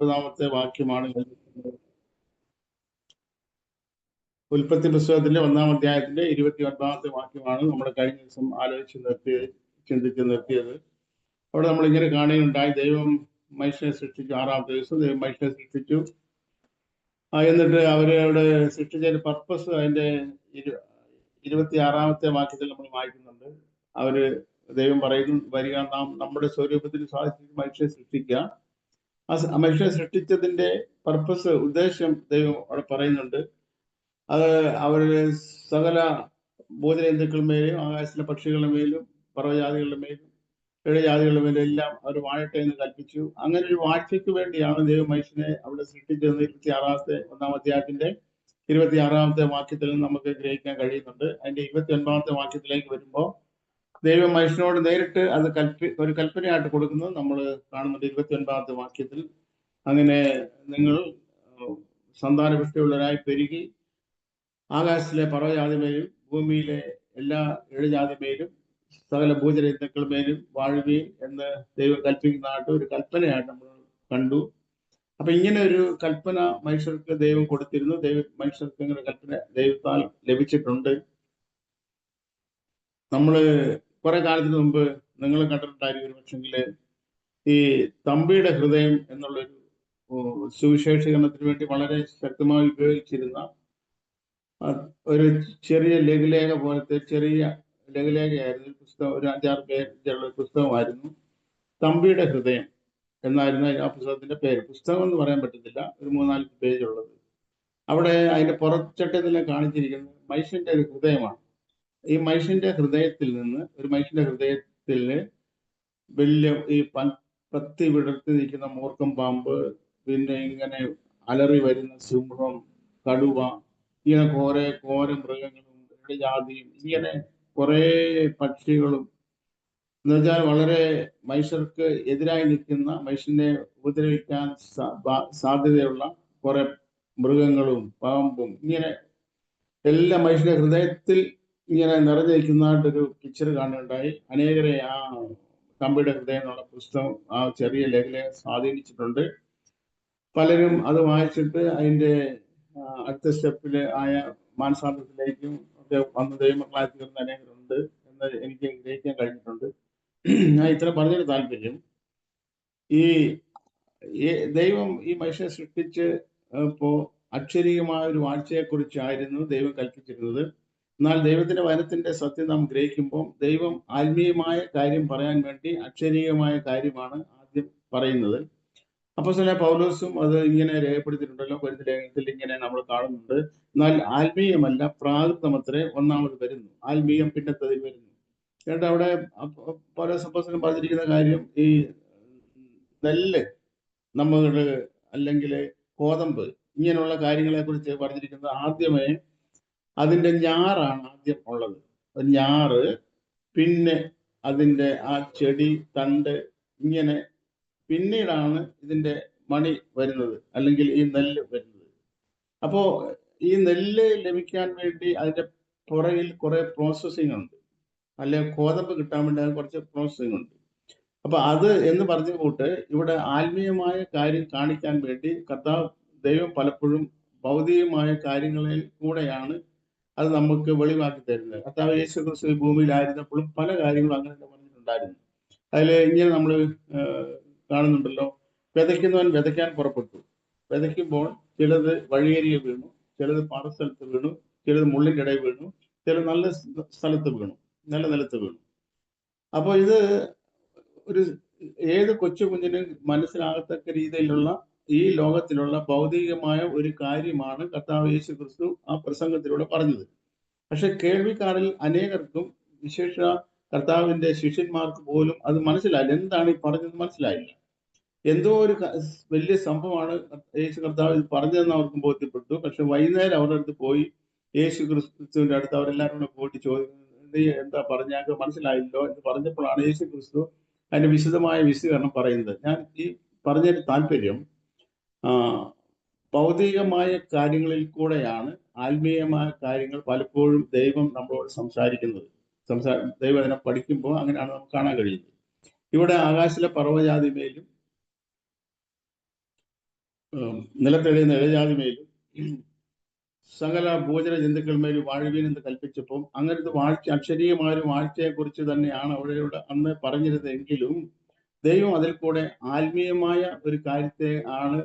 മുപ്പതാമത്തെ വാക്യമാണ് ഉൽപ്പത്തി പുസ്തകത്തിന്റെ ഒന്നാം അധ്യായത്തിന്റെ ഇരുപത്തി ഒൻപതാമത്തെ വാക്യമാണ് നമ്മൾ കഴിഞ്ഞ ദിവസം ആലോചിച്ച് നിർത്തി ചിന്തിച്ച് നിർത്തിയത്. അവിടെ നമ്മൾ ഇങ്ങനെ കാണുകയുണ്ടായി ദൈവം മനുഷ്യനെ സൃഷ്ടിച്ചു ആറാമത്തെ ദിവസം ദൈവം മനുഷ്യനെ സൃഷ്ടിച്ചു. എന്നിട്ട് അവരവിടെ സൃഷ്ടിച്ചതിന്റെ പർപ്പസ് അതിന്റെ ഇരു ഇരുപത്തി ആറാമത്തെ വാക്യത്തിൽ നമ്മൾ വായിക്കുന്നുണ്ട്. അവർ ദൈവം പറയുന്നു വരിക നാം നമ്മുടെ സ്വരൂപത്തിന് സാധിച്ചു മനുഷ്യനെ സൃഷ്ടിക്കുക. ആ മനുഷ്യനെ സൃഷ്ടിച്ചതിന്റെ പർപ്പസ് ഉദ്ദേശം ദൈവം അവിടെ പറയുന്നുണ്ട്. അത് അവരുടെ സകല ഭൂതജന്തുക്കളുടെ മേലും ആകാശത്തിലെ പക്ഷികളുടെ മേലും പർവജാതികളുടെ മേലും ഇഴജാതികളുടെ മേലും എല്ലാം അവർ വാഴട്ടെ എന്ന് കൽപ്പിച്ചു. അങ്ങനെ ഒരു വാഴ്ചയ്ക്ക് വേണ്ടിയാണ് ദൈവം മനുഷ്യനെ അവിടെ സൃഷ്ടിച്ചതെന്ന് ഇരുപത്തി ആറാമത്തെ ഒന്നാം അധ്യായത്തിന്റെ ഇരുപത്തി ആറാമത്തെ വാക്യത്തിൽ നമുക്ക് ഗ്രഹിക്കാൻ കഴിയുന്നുണ്ട്. അതിന്റെ ഇരുപത്തി ഒൻപതാമത്തെ വാക്യത്തിലേക്ക് വരുമ്പോൾ ദൈവം മനുഷ്യനോട് നേരിട്ട് അത് കൽപ്പ ഒരു കൽപ്പനയായിട്ട് കൊടുക്കുന്നത് നമ്മൾ കാണുന്നുണ്ട് ഇരുപത്തി ഒൻപതാമത്തെ വാക്യത്തിൽ. അങ്ങനെ നിങ്ങൾ സന്താനപുഷ്ടിയുള്ളവരായി പെരുകി ആകാശത്തിലെ പർവജാതിമേലും ഭൂമിയിലെ എല്ലാ ഇഴജാതിമേലും സകല ഭൂചരത്വക്കൾ മേലും വാഴുകയും എന്ന് ദൈവം കൽപ്പിക്കുന്നതായിട്ട് ഒരു കൽപ്പനയായിട്ട് നമ്മൾ കണ്ടു. അപ്പൊ ഇങ്ങനെ ഒരു കൽപ്പന മനുഷ്യർക്ക് ദൈവം കൊടുത്തിരുന്നു. ദൈവ മനുഷ്യർക്ക് ഇങ്ങനെ കൽപ്പന ദൈവത്താൽ ലഭിച്ചിട്ടുണ്ട്. നമ്മൾ കുറെ കാലത്തിന് മുമ്പ് നിങ്ങൾ കണ്ടിട്ടുണ്ടായിരിക്കും ഒരു പക്ഷെങ്കിൽ ഈ തമ്പിയുടെ ഹൃദയം എന്നുള്ളൊരു സുവിശേഷീകരണത്തിന് വേണ്ടി വളരെ ശക്തമായി ഉപയോഗിച്ചിരുന്ന ഒരു ചെറിയ ലഘുലേഖ പോലത്തെ ചെറിയ ലഘുലേഖയായിരുന്നു പുസ്തകം ഒരു അഞ്ചാറ് പേജുള്ള പുസ്തകമായിരുന്നു തമ്പിയുടെ ഹൃദയം എന്നായിരുന്നു ആ പുസ്തകത്തിന്റെ പേര്. പുസ്തകം എന്ന് പറയാൻ പറ്റത്തില്ല ഒരു മൂന്നാൽ പേജുള്ളത്. അവിടെ അതിന്റെ പുറച്ചട്ടത്തിൽ കാണിച്ചിരിക്കുന്നത് മനുഷ്യന്റെ ഒരു ഹൃദയമാണ്. ഈ മനുഷ്യന്റെ ഹൃദയത്തിൽ നിന്ന് ഒരു മനുഷ്യന്റെ ഹൃദയത്തിൽ വലിയ ഈ പത്തി വിടർത്തി നിൽക്കുന്ന മൂർക്കം പാമ്പ് പിന്നെ ഇങ്ങനെ അലറി വരുന്ന സിംഹം കടുവ ഇങ്ങനെ കുറെ കോര മൃഗങ്ങളും ജാതിയും ഇങ്ങനെ കുറെ പക്ഷികളും. എന്നുവെച്ചാൽ വളരെ മനുഷ്യർക്ക് എതിരായി നിൽക്കുന്ന മനുഷ്യനെ ഉപദ്രവിക്കാൻ സാധ്യതയുള്ള കുറെ മൃഗങ്ങളും പാമ്പും ഇങ്ങനെ എല്ലാ മനുഷ്യന്റെ ഹൃദയത്തിൽ ഇങ്ങനെ നിറഞ്ഞു നിൽക്കുന്നതായിട്ടൊരു പിക്ചർ കാണുകയുണ്ടായി. അനേകരെ ആ തമ്പിയുടെ ഹൃദയം എന്നുള്ള പുസ്തകം ആ ചെറിയ ലേഖലെ സ്വാധീനിച്ചിട്ടുണ്ട്. പലരും അത് വായിച്ചിട്ട് അതിന്റെ അടുത്ത സ്റ്റെപ്പിൽ ആയ മാനസാന്തരത്തിലേക്കും ഒക്കെ വന്ന് ദൈവമക്കളായി തീർന്ന അനേകരുണ്ട് എന്ന് എനിക്ക് ഗ്രഹിക്കാൻ കഴിഞ്ഞിട്ടുണ്ട്. ഞാൻ ഇത്ര പറഞ്ഞൊരു താല്പര്യം. ഈ ദൈവം ഈ മനുഷ്യനെ സൃഷ്ടിച്ച് ഇപ്പോ അക്ഷരീയമായ ഒരു വാഴ്ചയെക്കുറിച്ചായിരുന്നു ദൈവം കൽപ്പിച്ചിരുന്നത്. എന്നാൽ ദൈവത്തിന്റെ വനത്തിന്റെ സത്യം നാം ഗ്രഹിക്കുമ്പോൾ ദൈവം ആത്മീയമായ കാര്യം പറയാൻ വേണ്ടി അക്ഷരീയമായ കാര്യമാണ് ആദ്യം പറയുന്നത്. അപ്പൊ ചില പൗലോസും അത് ഇങ്ങനെ രേഖപ്പെടുത്തിയിട്ടുണ്ടല്ലോ വരുന്ന ലേഖനത്തിൽ ഇങ്ങനെ നമ്മൾ കാണുന്നുണ്ട്. എന്നാൽ ആത്മീയമല്ല പ്രാകൃതമത്രേ ഒന്നാമത് വരുന്നു. ആത്മീയം പിന്നത്തതിൽ വരുന്നു. എന്നിട്ട് അവിടെ പല പൗലോസ് അപ്പോസ്തലൻ പറഞ്ഞിരിക്കുന്ന കാര്യം ഈ നെല്ല് നമ്മളുടെ അല്ലെങ്കിൽ കോതമ്പ് ഇങ്ങനെയുള്ള കാര്യങ്ങളെ കുറിച്ച് പറഞ്ഞിരിക്കുന്നത് ആദ്യമേ അതിന്റെ ഞാറാണ് ആദ്യം ഉള്ളത്. ഞാറ് പിന്നെ അതിന്റെ ആ ചെടി തണ്ട് ഇങ്ങനെ പിന്നീടാണ് ഇതിന്റെ മണി വരുന്നത് അല്ലെങ്കിൽ ഈ നെല്ല് വരുന്നത്. അപ്പോൾ ഈ നെല്ല് ലഭിക്കാൻ വേണ്ടി അതിന്റെ പുറകിൽ കുറേ പ്രോസസ്സിംഗ് ഉണ്ട്. അല്ലെ കോതമ്പ് കിട്ടാൻ വേണ്ടി അതിന് കുറച്ച് പ്രോസസ്സിംഗ് ഉണ്ട്. അപ്പൊ അത് എന്ന് പറഞ്ഞു കൂട്ട് ഇവിടെ ആത്മീയമായ കാര്യം കാണിക്കാൻ വേണ്ടി കർത്താവ് ദൈവം പലപ്പോഴും ഭൗതികമായ കാര്യങ്ങളിൽ കൂടെയാണ് അത് നമുക്ക് വെളിവാക്കി തരുന്നത് കർത്താവ് യേശു ക്രിസ്തു ഭൂമിയിലായിരുന്നപ്പോഴും പല കാര്യങ്ങളും അങ്ങനെ പറഞ്ഞിട്ടുണ്ടായിരുന്നു. അതിൽ ഇങ്ങനെ നമ്മൾ കാണുന്നുണ്ടല്ലോ. വിതയ്ക്കുന്നവൻ വിതയ്ക്കാൻ പുറപ്പെട്ടു. വിതയ്ക്കുമ്പോൾ ചിലത് വഴിയേരിയ വീണു ചിലത് പാറസ്ഥലത്ത് വീണു ചിലത് മുള്ളിന്റെ ഇടയിൽ വീണു ചിലത് നല്ല സ്ഥലത്ത് വീണു നല്ല നിലത്ത് വീണു. അപ്പോൾ ഇത് ഒരു ഏത് കൊച്ചു കുഞ്ഞിനും മനസ്സിലാകത്തക്ക രീതിയിലുള്ള ഈ ലോകത്തിലുള്ള ഭൗതികമായ ഒരു കാര്യമാണ് കർത്താവ് യേശു ക്രിസ്തു ആ പ്രസംഗത്തിലൂടെ പറഞ്ഞത്. പക്ഷെ കേൾവിക്കാരിൽ അനേകർക്കും വിശേഷ കർത്താവിന്റെ ശിഷ്യന്മാർക്ക് പോലും അത് മനസ്സിലായില്ല. എന്താണ് ഈ പറഞ്ഞത് മനസ്സിലായില്ല. എന്തോ ഒരു വലിയ സംഭവമാണ് യേശു കർത്താവ് ഇത് പറഞ്ഞതെന്ന് അവർക്ക് ബോധ്യപ്പെട്ടു. പക്ഷെ വൈകുന്നേരം അവരുടെ അടുത്ത് പോയി യേശു ക്രിസ്തുവിന്റെ അടുത്ത് അവരെല്ലാവരും കൂടെ പോയിട്ട് ചോദിക്കുന്നു എന്താ പറഞ്ഞ? മനസ്സിലായില്ലോ എന്ന് പറഞ്ഞപ്പോഴാണ് യേശു ക്രിസ്തു അതിന്റെ വിശദമായ വിശദീകരണം പറയുന്നത്. ഞാൻ ഈ പറഞ്ഞതിന് താല്പര്യം ഭൗതികമായ കാര്യങ്ങളിൽ കൂടെയാണ് ആത്മീയമായ കാര്യങ്ങൾ പലപ്പോഴും ദൈവം നമ്മളോട് സംസാരിക്കുന്നത്. സംസാ ദൈവം അതിനെ പഠിക്കുമ്പോൾ അങ്ങനെയാണ് നമുക്ക് കാണാൻ കഴിയുന്നത്. ഇവിടെ ആകാശിലെ പർവജാതി മേലും ഉം, നിലത്തെളിയുന്ന ഇഴജാതി മേലും സകല ഭൂചര ജന്തുക്കൾ മേലും വാഴുവീൻ എന്ന് കൽപ്പിച്ചപ്പോൾ അങ്ങനത്തെ വാഴ്ച അക്ഷരീയമായ ഒരു വാഴ്ചയെ കുറിച്ച് തന്നെയാണ് അവിടെയുള്ള അന്ന് പറഞ്ഞിരുന്നെങ്കിലും ദൈവം അതിൽ കൂടെ ആത്മീയമായ ഒരു കാര്യത്തെ ആണ്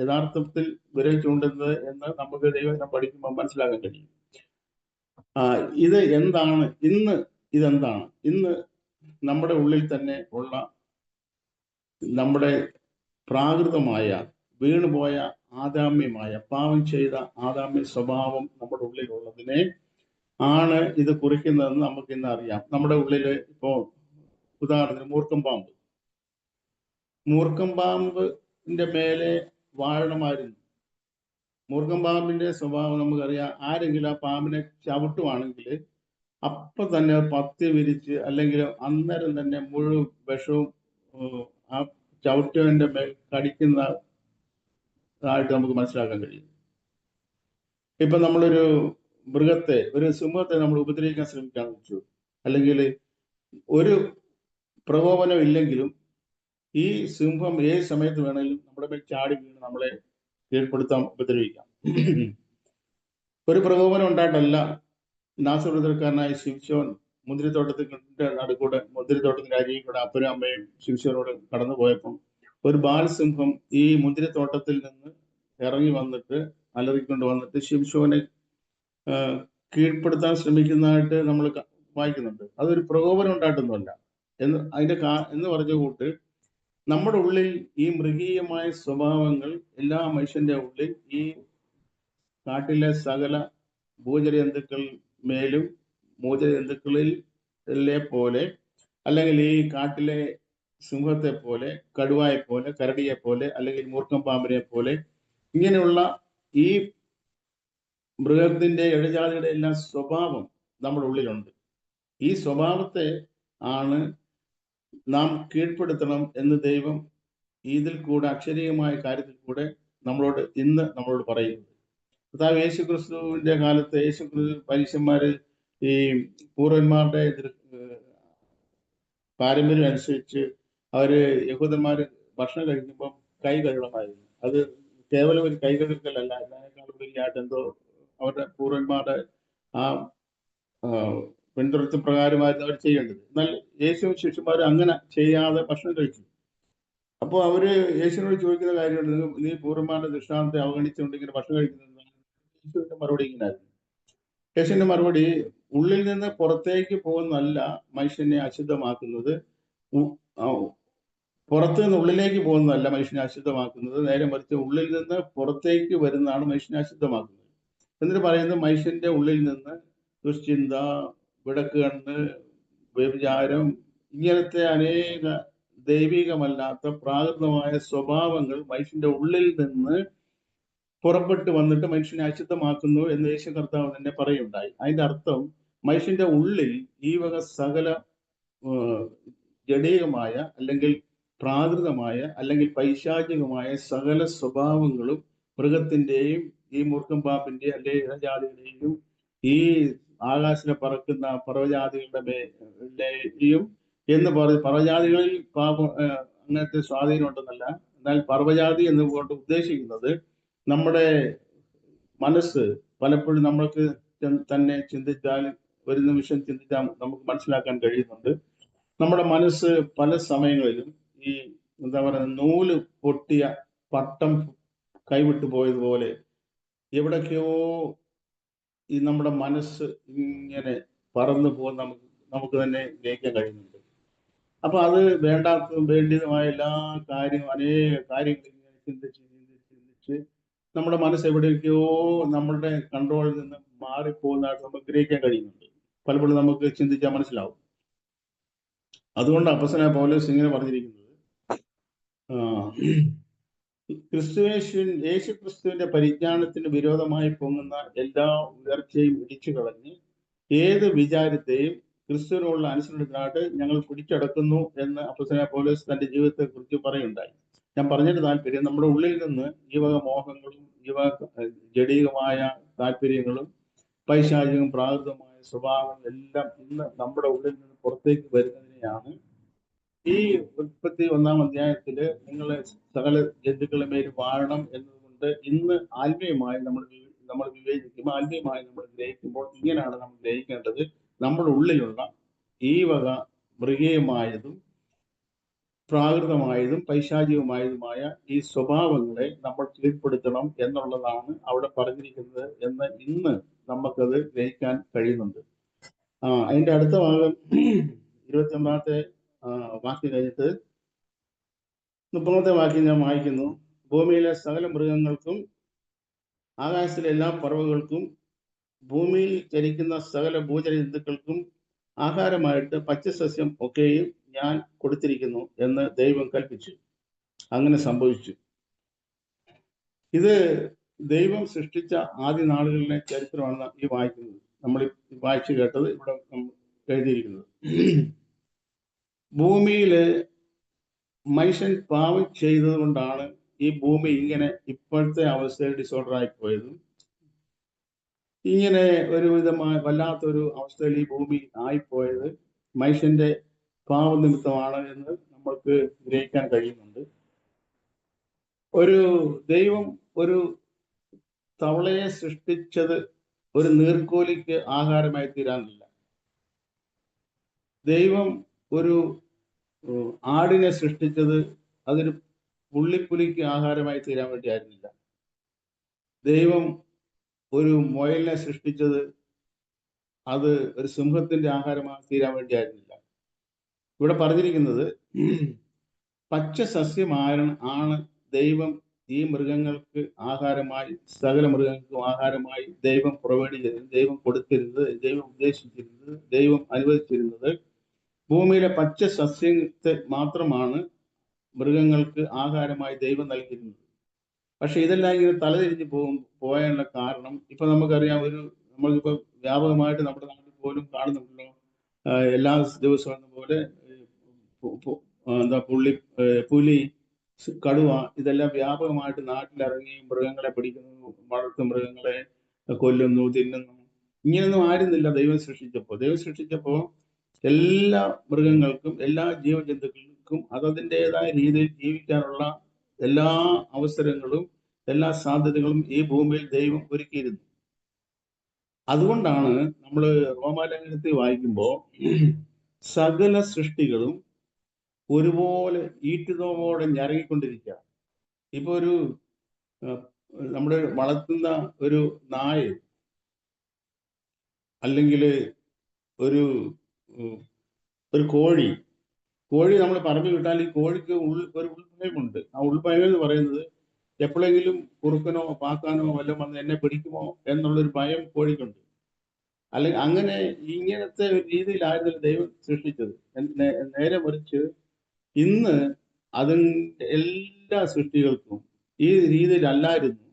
യഥാർത്ഥത്തിൽ വിരൽ ചൂണ്ടുന്നത് എന്ന് നമുക്ക് ദൈവം പഠിക്കുമ്പോൾ മനസ്സിലാക്കാൻ കഴിയും. ഇത് എന്താണ്? ഇന്ന് ഇതെന്താണ്? ഇന്ന് നമ്മുടെ ഉള്ളിൽ തന്നെ ഉള്ള നമ്മുടെ പ്രാകൃതമായ വീണുപോയ ആദാമ്യമായ പാവം ചെയ്ത ആദാമ്യ സ്വഭാവം നമ്മുടെ ഉള്ളിലുള്ളതിനെ ആണ് ഇത് കുറിക്കുന്നതെന്ന് നമുക്ക് ഇന്ന് അറിയാം. നമ്മുടെ ഉള്ളിൽ ഇപ്പോ ഉദാഹരണത്തിന് മൂർക്കം പാമ്പ്. മൂർക്കം പാമ്പിന്റെ മേലെ വാഴണമായിരുന്നു. മുറുകൻ പാമ്പിന്റെ സ്വഭാവം നമുക്കറിയാം. ആരെങ്കിലും ആ പാമ്പിനെ ചവിട്ടുവാണെങ്കിൽ അപ്പൊ തന്നെ പത്തി വിരിച്ച് അല്ലെങ്കിൽ അന്നേരം തന്നെ മുഴുവൻ വിഷവും ആ ചവിട്ടവന്റെ മേൽ കടിക്കുന്ന ആയിട്ട് നമുക്ക് മനസ്സിലാക്കാൻ കഴിയും. ഇപ്പൊ നമ്മളൊരു മൃഗത്തെ ഒരു സിംഹത്തെ നമ്മൾ ഉപദ്രവിക്കാൻ ശ്രമിക്കാന്ന് വെച്ചു അല്ലെങ്കിൽ ഒരു പ്രകോപനം ഇല്ലെങ്കിലും ഈ സിംഹം ഏത് സമയത്ത് വേണമെങ്കിലും നമ്മുടെ മേൽ ചാടി വീണ് നമ്മളെ കീഴ്പ്പെടുത്താൻ ഉപദ്രവിക്കാം. ഒരു പ്രകോപനം ഉണ്ടായിട്ടല്ല. നാസുരക്കാരനായ ശിവശോൻ മുന്തിരിത്തോട്ടത്തിന്റെ നടുക്കൂടെ മുന്തിരിത്തോട്ടത്തിന്റെ അരിയിൽ കൂടെ അപ്പനും അമ്മയും ശിവശോനോട് കടന്നു പോയപ്പം ഒരു ബാലസിംഹം ഈ മുന്തിരിത്തോട്ടത്തിൽ നിന്ന് ഇറങ്ങി വന്നിട്ട് അലറിക്കൊണ്ട് വന്നിട്ട് ശിവശോനെ കീഴ്പ്പെടുത്താൻ ശ്രമിക്കുന്നതായിട്ട് നമ്മൾ വായിക്കുന്നുണ്ട്. അതൊരു പ്രകോപനം ഉണ്ടായിട്ടൊന്നുമല്ല. എന്ന് അതിന്റെ കാ എന്ന് പറഞ്ഞ കൂട്ട് നമ്മുടെ ഉള്ളിൽ ഈ മൃഗീയമായ സ്വഭാവങ്ങൾ എല്ലാ മനുഷ്യന്റെ ഉള്ളിൽ ഈ കാട്ടിലെ സകല ഭൂചരജന്തുക്കൾ മേലും ഭൂചരജന്തുക്കളിൽ പോലെ അല്ലെങ്കിൽ ഈ കാട്ടിലെ സിംഹത്തെ പോലെ കടുവായെ പോലെ കരടിയെ പോലെ അല്ലെങ്കിൽ മൂർക്കം പാമ്പിനെ പോലെ ഇങ്ങനെയുള്ള ഈ മൃഗത്തിന്റെ ഇഴജാതിയുടെ എല്ലാം സ്വഭാവം നമ്മുടെ ഉള്ളിലുണ്ട്. ഈ സ്വഭാവത്തെ ആണ് നാം കീഴ്പ്പെടുത്തണം എന്ന് ദൈവം ഇതിൽ കൂടെ അക്ഷരീയമായ കാര്യത്തിൽ കൂടെ നമ്മളോട് ഇന്ന് നമ്മളോട് പറയുന്നത് കർത്താവ് യേശു ക്രിസ്തുവിന്റെ കാലത്ത് യേശു ക്രിസ്തു പരീക്ഷന്മാര് ഈ പൂർവന്മാരുടെ പാരമ്പര്യം അനുസരിച്ച് അവർ യഹൂദന്മാര് ഭക്ഷണം കഴിക്കുമ്പം കൈ കഴുകണമായിരുന്നു. അത് കേവലം ഒരു കൈ കഴുകലല്ല അതിനേക്കാൾ വലിയായിട്ട് എന്തോ അവരുടെ പൂർവന്മാരുടെ ആ, പിന്തുടർച്ച പ്രകാരമായിരുന്നു അവർ ചെയ്യേണ്ടത്. എന്നാൽ യേശു ശിഷ്യന്മാർ അങ്ങനെ ചെയ്യാതെ ഭക്ഷണം കഴിച്ചു. അപ്പോൾ അവർ യേശുവിനോട് ചോദിക്കുന്ന കാര്യമുണ്ട് "നീ- പൂർവന്മാരുടെ ദൃഷ്ടാന്തത്തെ അവഗണിച്ചുകൊണ്ട് ഇങ്ങനെ ഭക്ഷണം കഴിക്കുന്നത് യേശുവിന്റെ മറുപടി ഇങ്ങനായിരുന്നു യേശുവിന്റെ മറുപടി ഉള്ളിൽ നിന്ന് പുറത്തേക്ക് പോകുന്നതല്ല മനുഷ്യനെ അശുദ്ധമാക്കുന്നത്. പുറത്ത് നിന്ന് ഉള്ളിലേക്ക് പോകുന്നതല്ല മനുഷ്യനെ അശുദ്ധമാക്കുന്നത്. നേരെ മറിച്ച് ഉള്ളിൽ നിന്ന് പുറത്തേക്ക് വരുന്നതാണ് മനുഷ്യനെ അശുദ്ധമാക്കുന്നത്. എന്നിട്ട് പറയുന്നത് മനുഷ്യന്റെ ഉള്ളിൽ നിന്ന് ദുശ്ചിന്ത വിടക്ക് കണ്ണ് വ്യഭിചാരം ഇങ്ങനത്തെ അനേക ദൈവികമല്ലാത്ത പ്രാകൃതമായ സ്വഭാവങ്ങൾ മനുഷ്യന്റെ ഉള്ളിൽ നിന്ന് പുറപ്പെട്ട് വന്നിട്ട് മനുഷ്യനെ അശുദ്ധമാക്കുന്നു എന്ന് യേശു കർത്താവ് തന്നെ പറയുണ്ടായി അതിന്റെ അർത്ഥം മനുഷ്യന്റെ ഉള്ളിൽ ഈ വക സകല ജടീകമായ അല്ലെങ്കിൽ പ്രാകൃതമായ അല്ലെങ്കിൽ പൈശാചികമായ സകല സ്വഭാവങ്ങളും മൃഗത്തിന്റെയും ഈ മൂർഖം പാമ്പിന്റെ അല്ലെങ്കിൽ ഇഴജാതിയുടെയും ഈ ആകാശത്തിലെ പറക്കുന്ന പർവജാതികളുടെ മേലെയും എന്ന് പറഞ്ഞ് പർവജാതികളിൽ പാപം അങ്ങനത്തെ സ്വാധീനം ഉണ്ടെന്നല്ല. എന്നാൽ പർവജാതി എന്നുകൊണ്ട് ഉദ്ദേശിക്കുന്നത് നമ്മുടെ മനസ്സ് പലപ്പോഴും നമ്മൾക്ക് തന്നെ ചിന്തിച്ചാൽ ഒരു നിമിഷം ചിന്തിച്ചാൽ നമുക്ക് മനസ്സിലാക്കാൻ കഴിയുന്നുണ്ട്. നമ്മുടെ മനസ്സ് പല സമയങ്ങളിലും ഈ എന്താ പറയുക നൂൽ പൊട്ടിയ പട്ടം കൈവിട്ടു പോയതുപോലെ എവിടൊക്കെയോ ഈ നമ്മുടെ മനസ്സ് ഇങ്ങനെ പറന്നു പോകാൻ നമുക്ക് നമുക്ക് തന്നെ ഗ്രഹിക്കാൻ കഴിയുന്നുണ്ട്. അപ്പൊ അത് വേണ്ടാത്ത വേണ്ടിയതുമായ എല്ലാ കാര്യവും അനേക കാര്യങ്ങൾ ചിന്തിച്ച് ചിന്തിച്ച് ചിന്തിച്ച് നമ്മുടെ മനസ്സ് എവിടെയൊക്കെയോ നമ്മളുടെ കൺട്രോളിൽ നിന്ന് മാറിപ്പോകുന്നതായിട്ട് നമുക്ക് ഗ്രഹിക്കാൻ കഴിയുന്നുണ്ട്. പലപ്പോഴും നമുക്ക് ചിന്തിച്ചാൽ മനസ്സിലാവും. അതുകൊണ്ട് അപ്പസന പൗലോസ് ഇങ്ങനെ പറഞ്ഞിരിക്കുന്നത്. ക്രിസ്തുവേശുവിൻ യേശു ക്രിസ്തുവിന്റെ പരിജ്ഞാനത്തിന് വിരോധമായി പൊങ്ങുന്ന എല്ലാ ഉയർച്ചയും ഇടിച്ചു കളഞ്ഞ് ഏത് വിചാരത്തെയും ക്രിസ്തുവിനുള്ള അനുസരണത്തിനായിട്ട് ഞങ്ങൾ പിടിച്ചടക്കുന്നു എന്ന് അപ്പസന പോലീസ് തന്റെ ജീവിതത്തെ കുറിച്ച് പറയുണ്ടായി. ഞാൻ പറഞ്ഞിട്ട് താല്പര്യം നമ്മുടെ ഉള്ളിൽ നിന്ന് ഈ വക മോഹങ്ങളും ഈ വക ജടീകമായ താല്പര്യങ്ങളും പൈശാചികം പ്രാകൃതമായ സ്വഭാവങ്ങളും എല്ലാം ഇന്ന് നമ്മുടെ ഉള്ളിൽ നിന്ന് പുറത്തേക്ക് വരുന്നതിനെയാണ് ഈ ഉൽപ്പത്തി ഒന്നാം അധ്യായത്തിൽ നിങ്ങൾ സകല ജന്തുക്കളുടെ മേൽ വാഴണം എന്നതുകൊണ്ട് ഇന്ന് ആത്മീയമായി നമ്മൾ നമ്മൾ വിവേചിക്കുമ്പോൾ ആത്മീയമായി നമ്മൾ ഗ്രഹിക്കുമ്പോൾ ഇങ്ങനെയാണ് നമ്മൾ ഗ്രഹിക്കേണ്ടത്. നമ്മുടെ ഉള്ളിലുള്ള ഈ വക മൃഗീയമായതും പ്രാകൃതമായതും പൈശാചികമായതുമായ ഈ സ്വഭാവങ്ങളെ നമ്മൾ കീഴ്പ്പെടുത്തണം എന്നുള്ളതാണ് അവിടെ പറഞ്ഞിരിക്കുന്നത് എന്ന് ഇന്ന് നമുക്കത് ഗ്രഹിക്കാൻ കഴിയുന്നുണ്ട്. ആ അതിന്റെ അടുത്ത ഭാഗം ഇരുപത്തി ഒന്നാമത്തെ വാക്യം കഴിഞ്ഞിട്ട് മുപ്പതാമത്തെ വാക്യം ഞാൻ വായിക്കുന്നു. ഭൂമിയിലെ സകല മൃഗങ്ങൾക്കും ആകാശത്തിലെ എല്ലാ പറവകൾക്കും ഭൂമിയിൽ ചരിക്കുന്ന സകല ഭൂചര ജന്തുക്കൾക്കും ആഹാരമായിട്ട് പച്ചസസ്യം ഒക്കെയും ഞാൻ കൊടുത്തിരിക്കുന്നു എന്ന് ദൈവം കൽപ്പിച്ചു. അങ്ങനെ സംഭവിച്ചു. ഇത് ദൈവം സൃഷ്ടിച്ച ആദ്യ നാളുകളിലെ ചരിത്രമാണ് ഈ വായിക്കുന്നത്. നമ്മൾ വായിച്ചു കേട്ടത് ഇവിടെ എഴുതിയിരിക്കുന്നത്. ഭൂമിയിൽ മനുഷ്യൻ പാവം ചെയ്തത് കൊണ്ടാണ് ഈ ഭൂമി ഇങ്ങനെ ഇപ്പോഴത്തെ അവസ്ഥയിൽ ഡിസോർഡർ ആയി പോയതും ഇങ്ങനെ ഒരു വിധമായ വല്ലാത്തൊരു അവസ്ഥയിൽ ഈ ഭൂമി ആയിപ്പോയത് മനുഷ്യന്റെ പാവനിമിത്തമാണ് എന്ന് നമ്മൾക്ക് ഗ്രഹിക്കാൻ കഴിയുന്നുണ്ട്. ഒരു ദൈവം ഒരു തവളയെ സൃഷ്ടിച്ചത് ഒരു നീർക്കോലിക്ക് ആഹാരമായി തീരാനില്ല ദൈവം ഒരു ആടിനെ സൃഷ്ടിച്ചത് അതൊരു പുള്ളിപ്പുലിക്ക് ആഹാരമായി തീരാൻ വേണ്ടി ആയിരുന്നില്ല. ദൈവം ഒരു മുയലിനെ സൃഷ്ടിച്ചത് അത് ഒരു സിംഹത്തിന്റെ ആഹാരമായി തീരാൻ വേണ്ടി ആയിരുന്നില്ല. ഇവിടെ പറഞ്ഞിരിക്കുന്നത് പച്ച സസ്യമാണ് ആണ് ദൈവം ഈ മൃഗങ്ങൾക്ക് ആഹാരമായി സകല മൃഗങ്ങൾക്കും ആഹാരമായി ദൈവം പ്രൊവൈഡ് ചെയ്തിരുന്നത് ദൈവം കൊടുത്തിരുന്നത് ദൈവം ഉദ്ദേശിച്ചിരുന്നത് ദൈവം അനുവദിച്ചിരുന്നത്. ഭൂമിയിലെ പച്ച സസ്യത്തെ മാത്രമാണ് മൃഗങ്ങൾക്ക് ആഹാരമായി ദൈവം നൽകിയിരുന്നത്. പക്ഷെ ഇതെല്ലാം ഇങ്ങനെ തലതിരിഞ്ഞ് പോകും പോയാനുള്ള കാരണം ഇപ്പൊ നമുക്കറിയാം ഒരു നമ്മളിപ്പോ വ്യാപകമായിട്ട് നമ്മുടെ നാട്ടിൽ പോലും കാണുന്നുണ്ടല്ലോ. എല്ലാ ദിവസവും പോലെ എന്താ പുള്ളി പുലി കടുവ ഇതെല്ലാം വ്യാപകമായിട്ട് നാട്ടിലിറങ്ങി മൃഗങ്ങളെ പിടിക്കുന്നു വളർത്തു മൃഗങ്ങളെ കൊല്ലുന്നു തിന്നുന്നു. ഇങ്ങനെയൊന്നും ആയിരുന്നില്ല ദൈവം സൃഷ്ടിച്ചപ്പോൾ ദൈവം സൃഷ്ടിച്ചപ്പോൾ എല്ലാ മൃഗങ്ങൾക്കും എല്ലാ ജീവജന്തുക്കൾക്കും അതതിന്റെതായ രീതിയിൽ ജീവിക്കാനുള്ള എല്ലാ അവസരങ്ങളും എല്ലാ സാധ്യതകളും ഈ ഭൂമിയിൽ ദൈവം ഒരുക്കിയിരുന്നു. അതുകൊണ്ടാണ് നമ്മൾ റോമാലേഖനത്തിൽ വായിക്കുമ്പോൾ സകല സൃഷ്ടികളും ഒരുപോലെ ഈറ്റുതോമോടെ ഞരങ്ങിക്കൊണ്ടിരിക്കുക. ഇപ്പൊ ഒരു നമ്മുടെ വളർത്തുന്ന ഒരു നായ അല്ലെങ്കിൽ ഒരു ഒരു കോഴി. കോഴി നമ്മൾ പറമ്പിൽ വിട്ടാൽ ഈ കോഴിക്ക് ഉൾ ഒരു ഉൾഭയമുണ്ട്. ആ ഉൾഭയം എന്ന് പറയുന്നത് എപ്പോഴെങ്കിലും കുറുക്കനോ പാക്കാനോ വല്ലതും വന്ന് എന്നെ പിടിക്കുമോ എന്നുള്ളൊരു ഭയം കോഴിക്കുണ്ട്. അല്ലെങ്കിൽ അങ്ങനെ ഇങ്ങനത്തെ ഒരു രീതിയിലായിരുന്നില്ല ദൈവം സൃഷ്ടിച്ചത്. നേരെ മറിച്ച് ഇന്ന് അതിന്റെ എല്ലാ സൃഷ്ടികൾക്കും ഈ രീതിയിലല്ലായിരുന്നു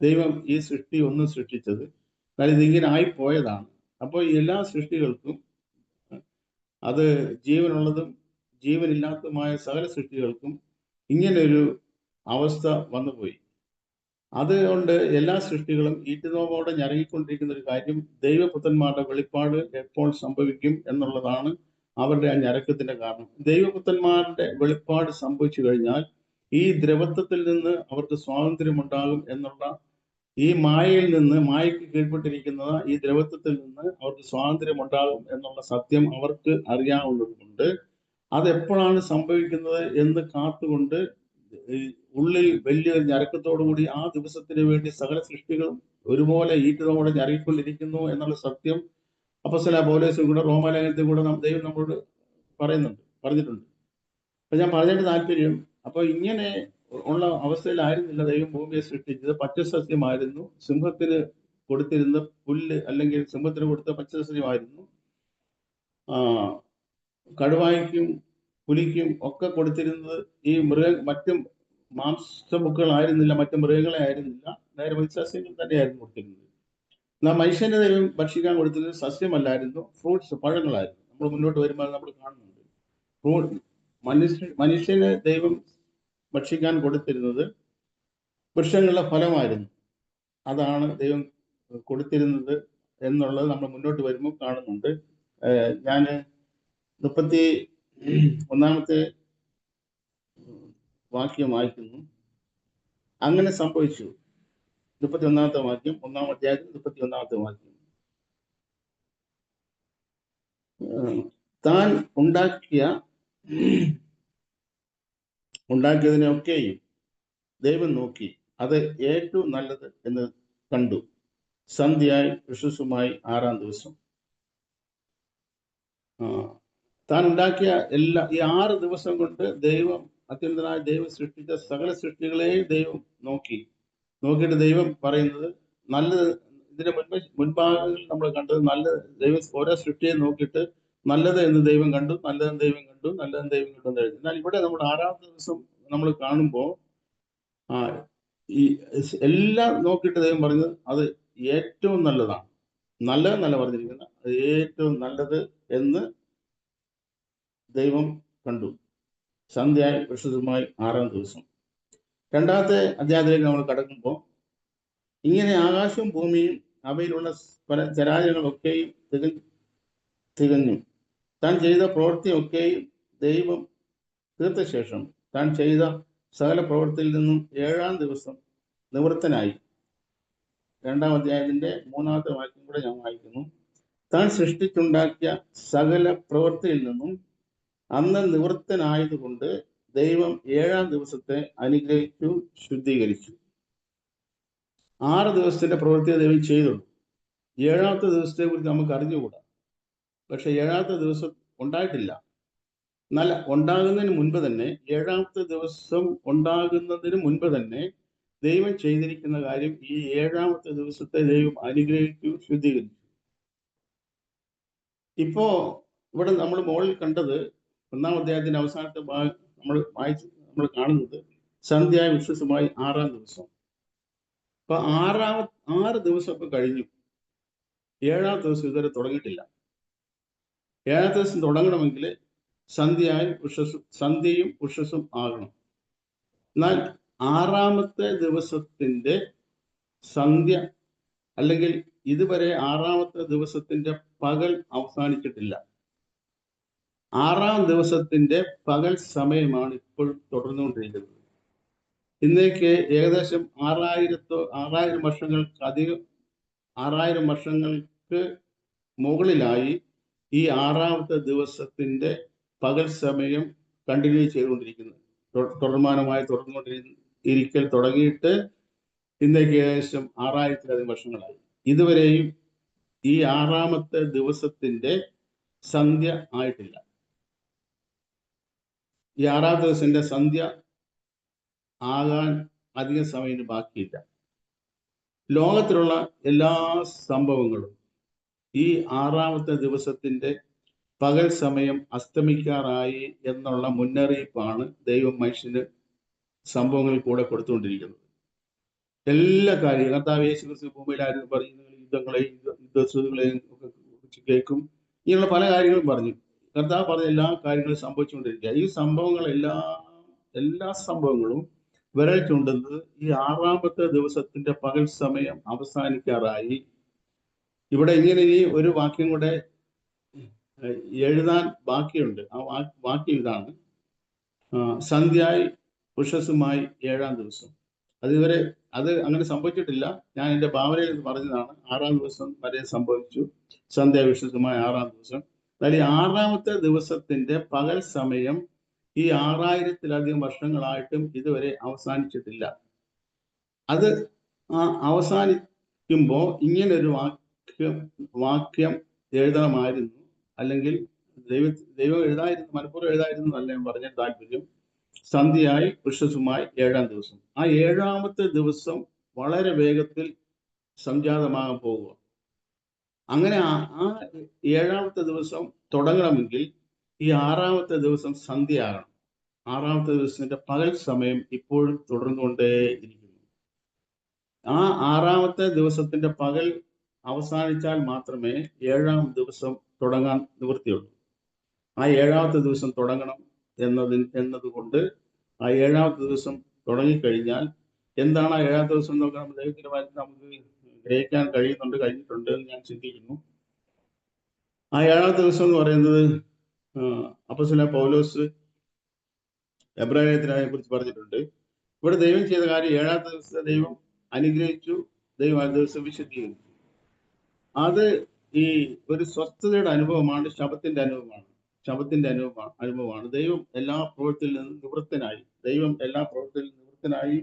ദൈവം ഈ സൃഷ്ടി ഒന്നും സൃഷ്ടിച്ചത്. അതായത് ഇതിങ്ങനെ ആയിപ്പോയതാണ് അപ്പോൾ എല്ലാ സൃഷ്ടികൾക്കും അത് ജീവനുള്ളതും ജീവനില്ലാത്തതുമായ സകല സൃഷ്ടികൾക്കും ഇങ്ങനെ ഒരു അവസ്ഥ വന്നുപോയി. അതുകൊണ്ട് എല്ലാ സൃഷ്ടികളും ഈറ്റുനോവോടെ ഞരങ്ങിക്കൊണ്ടിരിക്കുന്ന ഒരു കാര്യം ദൈവപുത്രന്മാരുടെ വെളിപ്പാട് എപ്പോൾ സംഭവിക്കും എന്നുള്ളതാണ് അവരുടെ ആ ഞരക്കത്തിന്റെ കാരണം. ദൈവപുത്രന്മാരുടെ വെളിപ്പാട് സംഭവിച്ചു കഴിഞ്ഞാൽ ഈ ദ്രവത്വത്തിൽ നിന്ന് അവർക്ക് സ്വാതന്ത്ര്യം ഉണ്ടാകും എന്നുള്ള ഈ മായയിൽ നിന്ന് മായയ്ക്ക് കീഴ്പ്പെട്ടിരിക്കുന്ന ഈ ദ്രവത്വത്തിൽ നിന്ന് അവർക്ക് സ്വാതന്ത്ര്യം ഉണ്ടാകും എന്നുള്ള സത്യം അവർക്ക് അറിയാവുന്നത് കൊണ്ട് അതെപ്പോഴാണ് സംഭവിക്കുന്നത് എന്ന് കാത്തുകൊണ്ട് ഉള്ളിൽ വലിയൊരു ഞരക്കത്തോടു കൂടി ആ ദിവസത്തിന് വേണ്ടി സകല സൃഷ്ടികളും ഒരുപോലെ ഈറ്റതോടെ ഞരക്കിക്കൊണ്ടിരിക്കുന്നു എന്നുള്ള സത്യം അപ്പസ്തല പോലീസും കൂടെ റോമാലേഖനത്തിൽ കൂടെ ദൈവം നമ്മളോട് പറയുന്നുണ്ട് പറഞ്ഞിട്ടുണ്ട്. അപ്പൊ ഞാൻ പറഞ്ഞതിന്റെ താല്പര്യം അപ്പൊ ഇങ്ങനെ ഉള്ള അവസ്ഥയിലായിരുന്നില്ല ദൈവം ഭൂമിയെ സൃഷ്ടിച്ചത്. പച്ചസസ്യമായിരുന്നു. സിംഹത്തിന് കൊടുത്തിരുന്ന പുല്ല് അല്ലെങ്കിൽ സിംഹത്തിന് കൊടുത്ത പച്ചസസ്യമായിരുന്നു. കടുവായ്ക്കും പുലിക്കും ഒക്കെ കൊടുത്തിരുന്നത് ഈ മൃഗ മറ്റും മാംസബുക്കുകളായിരുന്നില്ല മറ്റു മൃഗങ്ങളെ ആയിരുന്നില്ല. നേരെ സസ്യങ്ങൾ തന്നെയായിരുന്നു കൊടുത്തിരുന്നത്. എന്നാൽ മനുഷ്യന്റെ ദൈവം ഭക്ഷിക്കാൻ കൊടുത്തിരുന്നത് സസ്യമല്ലായിരുന്നു ഫ്രൂട്ട്സ് പഴങ്ങളായിരുന്നു. നമ്മൾ മുന്നോട്ട് വരുമ്പോൾ നമ്മൾ കാണുന്നുണ്ട്. ഫ്രൂട്ട് മനുഷ്യ മനുഷ്യന് ദൈവം ഭക്ഷിക്കാൻ കൊടുത്തിരുന്നത് വൃക്ഷങ്ങളുടെ ഫലമായിരുന്നു. അതാണ് ദൈവം കൊടുത്തിരുന്നത് എന്നുള്ളത് നമ്മൾ മുന്നോട്ട് വരുമ്പോൾ കാണുന്നുണ്ട്. ഞാൻ മുപ്പത്തി ഒന്നാമത്തെ വാക്യം വായിക്കുന്നു. അങ്ങനെ സംഭവിച്ചു. മുപ്പത്തി ഒന്നാമത്തെ വാക്യം ഒന്നാം അധ്യായത്തിൽ മുപ്പത്തി ഒന്നാമത്തെ വാക്യം. താൻ ഉണ്ടാക്കിയ ഉണ്ടാക്കിയതിനെയൊക്കെയും ദൈവം നോക്കി അത് ഏറ്റവും നല്ലത് എന്ന് കണ്ടു. സന്ധ്യയായി വിശ്വസുമായി ആറാം ദിവസം. താൻ ഉണ്ടാക്കിയ എല്ലാ ഈ ആറ് ദിവസം കൊണ്ട് ദൈവം അത്യന്തനായ ദൈവം സൃഷ്ടിച്ച സകല സൃഷ്ടികളെയും ദൈവം നോക്കി. നോക്കിയിട്ട് ദൈവം പറയുന്നത് നല്ലത് ഇതിന്റെ മുൻപ് മുൻഭാഗങ്ങളിൽ നമ്മൾ കണ്ടത് നല്ല ദൈവം ഓരോ സൃഷ്ടിയെ നോക്കിയിട്ട് നല്ലത് എന്ന് ദൈവം കണ്ടു നല്ലതെന്ന് ദൈവം കണ്ടു നല്ലതെന്ന് ദൈവം കണ്ടു എന്ന് എന്നാൽ ഇവിടെ നമ്മൾ ആറാം ദിവസം നമ്മൾ കാണുമ്പോൾ ആ ഈ എല്ലാം നോക്കിയിട്ട് ദൈവം പറഞ്ഞത് അത് ഏറ്റവും നല്ലതാണ്. നല്ലതെന്നല്ല പറഞ്ഞിരിക്കുന്ന അത് ഏറ്റവും നല്ലത് എന്ന് ദൈവം കണ്ടു. സന്ധ്യ വിശുദ്ധമായി ആറാം ദിവസം. രണ്ടാമത്തെ അധ്യായത്തിലേക്ക് നമ്മൾ കടക്കുമ്പോൾ ഇങ്ങനെ ആകാശവും ഭൂമിയും അവയിലുള്ള പല ചരാചരങ്ങളൊക്കെയും തിക തികഞ്ഞു. താൻ ചെയ്ത പ്രവൃത്തിയൊക്കെയും ദൈവം തീർത്ത ശേഷം താൻ ചെയ്ത സകല പ്രവൃത്തിയിൽ നിന്നും ഏഴാം ദിവസം നിവൃത്തനായി. രണ്ടാം അധ്യായത്തിന്റെ മൂന്നാമത്തെ വാക്യം കൂടെ ഞാൻ വായിക്കുന്നു. താൻ സൃഷ്ടിച്ചുണ്ടാക്കിയ സകല പ്രവൃത്തിയിൽ നിന്നും അന്ന് നിവൃത്തനായതുകൊണ്ട് ദൈവം ഏഴാം ദിവസത്തെ അനുഗ്രഹിച്ചു ശുദ്ധീകരിച്ചു. ആറ് ദിവസത്തിന്റെ പ്രവൃത്തിയെ ദൈവം ചെയ്തുള്ളൂ ഏഴാമത്തെ ദിവസത്തെ കുറിച്ച് നമുക്ക് അറിഞ്ഞുകൂടാ. പക്ഷെ ഏഴാമത്തെ ദിവസം ഉണ്ടായിട്ടില്ല. എന്നാൽ ഉണ്ടാകുന്നതിന് മുൻപ് തന്നെ ഏഴാമത്തെ ദിവസം ഉണ്ടാകുന്നതിന് മുൻപ് തന്നെ ദൈവം ചെയ്തിരിക്കുന്ന കാര്യം ഈ ഏഴാമത്തെ ദിവസത്തെ ദൈവം അനുഗ്രഹിച്ചു ശുദ്ധീകരിച്ചു. ഇപ്പോ ഇവിടെ നമ്മൾ മുകളിൽ കണ്ടത് ഒന്നാം അധ്യായത്തിന്റെ അവസാനത്തെ നമ്മൾ വായിച്ച് നമ്മൾ കാണുന്നത് സന്ധ്യായ വിശ്വസമായി ആറാം ദിവസം. അപ്പൊ ആറാമ ആറ് ദിവസം ഇപ്പൊ കഴിഞ്ഞു. ഏഴാം ദിവസം ഇതുവരെ തുടങ്ങിയിട്ടില്ല. ദിവസം തുടങ്ങണമെങ്കിൽ സന്ധ്യയും ഉഷസ്സും സന്ധ്യയും ഉഷസ്സും ആകണം. എന്നാൽ ആറാമത്തെ ദിവസത്തിന്റെ സന്ധ്യ അല്ലെങ്കിൽ ഇതുവരെ ആറാമത്തെ ദിവസത്തിന്റെ പകൽ അവസാനിച്ചിട്ടില്ല. ആറാം ദിവസത്തിന്റെ പകൽ സമയമാണ് ഇപ്പോൾ തുടർന്നുകൊണ്ടിരിക്കുന്നത്. ഇന്നേക്ക് ഏകദേശം ആറായിരത്തോ ആറായിരം വർഷങ്ങൾക്ക് അധികം ആറായിരം വർഷങ്ങൾക്ക് മുകളിലായി ഈ ആറാമത്തെ ദിവസത്തിന്റെ പകൽ സമയം കണ്ടിന്യൂ ചെയ്തുകൊണ്ടിരിക്കുന്നത് തുടർമാനമായി തുടർന്നുകൊണ്ടിരിക്കൽ തുടങ്ങിയിട്ട് ഇന്നേക്ക് ഏകദേശം ആറായിരത്തിലധികം വർഷങ്ങളായി. ഇതുവരെയും ഈ ആറാമത്തെ ദിവസത്തിന്റെ സന്ധ്യ ആയിട്ടില്ല. ഈ ആറാം ദിവസത്തിന്റെ സന്ധ്യ ആകാൻ അധിക സമയം ബാക്കിയില്ല. ലോകത്തിലുള്ള എല്ലാ സംഭവങ്ങളും ഈ ആറാമത്തെ ദിവസത്തിന്റെ പകൽ സമയം അസ്തമിക്കാറായി എന്നുള്ള മുന്നറിയിപ്പാണ് ദൈവം മനുഷ്യന് സംഭവങ്ങളിൽ കൂടെ കൊടുത്തുകൊണ്ടിരിക്കുന്നത്. എല്ലാ കാര്യവും കർത്താവ് യേശു ക്രിസ്തു ഭൂമിയിലായിരുന്നു പറയുന്നത് യുദ്ധങ്ങളെയും യുദ്ധ- ഒക്കെ കുറിച്ച് കേൾക്കും. ഇങ്ങനെയുള്ള പല കാര്യങ്ങളും പറഞ്ഞു. കർത്താവ് പറഞ്ഞ എല്ലാ കാര്യങ്ങളും സംഭവിച്ചുകൊണ്ടിരിക്കുക ഈ സംഭവങ്ങളെല്ലാം എല്ലാ സംഭവങ്ങളും വിരൽ ചൂണ്ടുന്നത് ഈ ആറാമത്തെ ദിവസത്തിന്റെ പകൽ സമയം അവസാനിക്കാറായി ഇവിടെ ഇങ്ങനെ ഇനി ഒരു വാക്യം കൂടെ എഴുതാൻ ബാക്കിയുണ്ട്. ആ വാക്യം ഇതാണ്. സന്ധ്യായി ഉഷസ്സുമായി ഏഴാം ദിവസം. അതുവരെ അത് അങ്ങനെ സംഭവിച്ചിട്ടില്ല. ഞാൻ എന്റെ ഭാവനയിൽ പറഞ്ഞതാണ്. ആറാം ദിവസം വരെ സംഭവിച്ചു. സന്ധ്യ വിശുദ്ധമായ ആറാം ദിവസം. അതായത് ഈ ആറാമത്തെ ദിവസത്തിന്റെ പകൽ സമയം ഈ ആറായിരത്തിലധികം വർഷങ്ങളായിട്ടും ഇതുവരെ അവസാനിച്ചിട്ടില്ല. അത് അവസാനിക്കുമ്പോൾ ഇങ്ങനെ ഒരു ഇങ്ങനൊരു വാക്യം വാക്യം എഴുതണമായിരുന്നു. അല്ലെങ്കിൽ ദൈവ ദൈവം എഴുതായിരുന്നു മനഃപൂർവം എഴുതായിരുന്നു അല്ല പറഞ്ഞ താല്പര്യം. സന്ധ്യയായി വൃഷസുമായി ഏഴാം ദിവസം. ആ ഏഴാമത്തെ ദിവസം വളരെ വേഗത്തിൽ സംജാതമാകാൻ പോകുക അങ്ങനെ ആ- ഏഴാമത്തെ ദിവസം തുടങ്ങണമെങ്കിൽ ഈ ആറാമത്തെ ദിവസം സന്ധ്യയാകണം. ആറാമത്തെ ദിവസത്തിന്റെ പകൽ സമയം ഇപ്പോഴും തുടർന്നുകൊണ്ടേ ഇരിക്കുന്നു ആ ആറാമത്തെ ദിവസത്തിന്റെ പകൽ അവസാനിച്ചാൽ മാത്രമേ ഏഴാം ദിവസം തുടങ്ങാൻ നിവൃത്തിയുള്ളൂ. ആ ഏഴാമത്തെ ദിവസം തുടങ്ങണം എന്നതിൽ എന്നതുകൊണ്ട് ആ ഏഴാമത്തെ ദിവസം തുടങ്ങിക്കഴിഞ്ഞാൽ എന്താണ് ആ ഏഴാമത്തെ ദിവസം എന്നൊക്കെ നമ്മൾ കാര്യത്തിൽ നമുക്ക് ഗ്രഹിക്കാൻ കഴിയുന്നുണ്ട് കഴിഞ്ഞിട്ടുണ്ട് എന്ന് ഞാൻ ചിന്തിക്കുന്നു. ആ ഏഴാമത്തെ ദിവസം എന്ന് പറയുന്നത് അപ്പസ്വല പൗലോസ് എബ്രാഹിത്തിനെ കുറിച്ച് പറഞ്ഞിട്ടുണ്ട്. ഇവിടെ ദൈവം ചെയ്ത കാര്യം ഏഴാമത്തെ ദിവസത്തെ ദൈവം അനുഗ്രഹിച്ചു ദൈവം ആ ദിവസം വിശുദ്ധീകരിച്ചു. അത് ഈ ഒരു സ്വസ്ഥതയുടെ അനുഭവമാണ് ശബത്തിന്റെ അനുഭവമാണ് ശബത്തിന്റെ അനുഭവമാണ് അനുഭവമാണ്. ദൈവം എല്ലാ പ്രവൃത്തിയിൽ നിന്നും നിവൃത്തനായി ദൈവം എല്ലാ പ്രവൃത്തിയിൽ നിവൃത്തനായി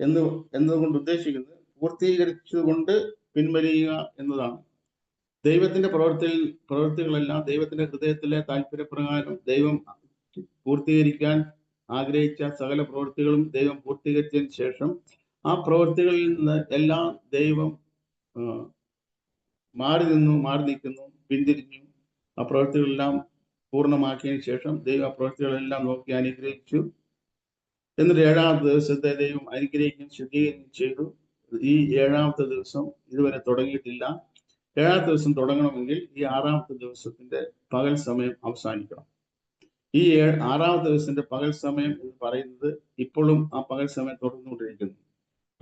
എന്ന് എന്നതുകൊണ്ട് ഉദ്ദേശിക്കുന്നത് പൂർത്തീകരിച്ചുകൊണ്ട് പിൻവലിയുക എന്നതാണ്. ദൈവത്തിന്റെ പ്രവൃത്തിയിൽ പ്രവൃത്തികളെല്ലാം ദൈവത്തിന്റെ ഹൃദയത്തിലെ താല്പര്യപ്രകാരം ദൈവം പൂർത്തീകരിക്കാൻ ആഗ്രഹിച്ച സകല പ്രവൃത്തികളും ദൈവം പൂർത്തീകരിച്ചതിന് ശേഷം ആ പ്രവൃത്തികളിൽ നിന്ന് എല്ലാം ദൈവം മാറി നിന്നു മാറി നിൽക്കുന്നു പിന്തിരിഞ്ഞു. ആ പ്രവൃത്തികളെല്ലാം പൂർണമാക്കിയതിനു ശേഷം ദൈവം ആ പ്രവൃത്തികളെല്ലാം നോക്കി അനുഗ്രഹിച്ചു. എന്നിട്ട് ഏഴാമത്തെ ദിവസത്തെ ദൈവം അനുഗ്രഹിക്കുകയും ശുദ്ധീകരിക്കുകയും ചെയ്തു. ഈ ഏഴാമത്തെ ദിവസം ഇതുവരെ തുടങ്ങിയിട്ടില്ല. ഏഴാമത്തെ ദിവസം തുടങ്ങണമെങ്കിൽ ഈ ആറാമത്തെ ദിവസത്തിന്റെ പകൽ സമയം അവസാനിക്കണം. ഈ ആറാമത്തെ ദിവസത്തിന്റെ പകൽ സമയം എന്ന് പറയുന്നത് ഇപ്പോഴും ആ പകൽ സമയം തുടർന്നുകൊണ്ടിരിക്കുന്നു.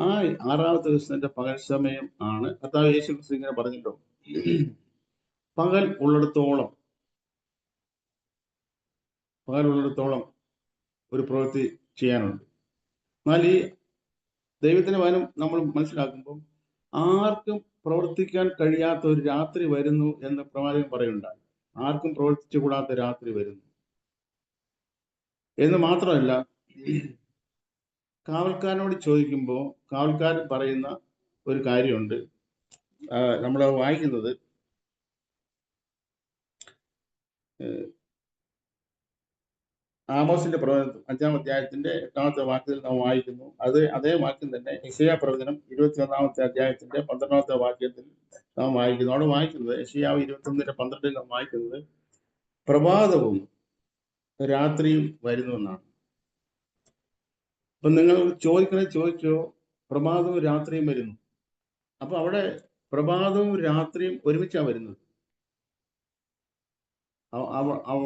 ആ ആറാമത്തെ ദിവസത്തിന്റെ പകൽ സമയം ആണ്. കർത്താവ് യേശു ക്രിസ്തു ഇങ്ങനെ പറഞ്ഞല്ലോ പകൽ ഉള്ളിടത്തോളം പകൽ ഉള്ളിടത്തോളം ഒരു പ്രവൃത്തി ചെയ്യാനുണ്ട്. എന്നാൽ ഈ ദൈവത്തിന്റെ വനം നമ്മൾ മനസ്സിലാക്കുമ്പോൾ ആർക്കും പ്രവർത്തിക്കാൻ കഴിയാത്ത ഒരു രാത്രി വരുന്നു എന്ന് പ്രവാചകൻ പറയുണ്ടായി ആർക്കും പ്രവർത്തിച്ചു കൂടാത്ത രാത്രി വരുന്നു. എന്ന് മാത്രമല്ല കാവൽക്കാരനോട് ചോദിക്കുമ്പോൾ കാവൽക്കാരൻ പറയുന്ന ഒരു കാര്യമുണ്ട്. നമ്മൾ വായിക്കുന്നത് ആമോസിന്റെ പ്രവചനം അഞ്ചാം അധ്യായത്തിന്റെ എട്ടാമത്തെ വാക്യത്തിൽ നാം വായിക്കുന്നു. അത് അതേ വാക്യം തന്നെ യശയാ പ്രവചനം ഇരുപത്തി ഒന്നാമത്തെ അധ്യായത്തിന്റെ പന്ത്രണ്ടാമത്തെ വാക്യത്തിൽ നാം വായിക്കുന്നു. അവിടെ വായിക്കുന്നത് യശയാവ് ഇരുപത്തി ഒന്നിന്റെ പന്ത്രണ്ടിൽ നാം വായിക്കുന്നത് പ്രഭാതവും രാത്രിയും വരുന്നു എന്നാണ്. അപ്പൊ നിങ്ങൾ ചോദിക്കണേ ചോദിച്ചോ പ്രഭാതവും രാത്രിയും വരുന്നു. അപ്പൊ അവിടെ പ്രഭാതവും രാത്രിയും ഒരുമിച്ചാണ് വരുന്നത്?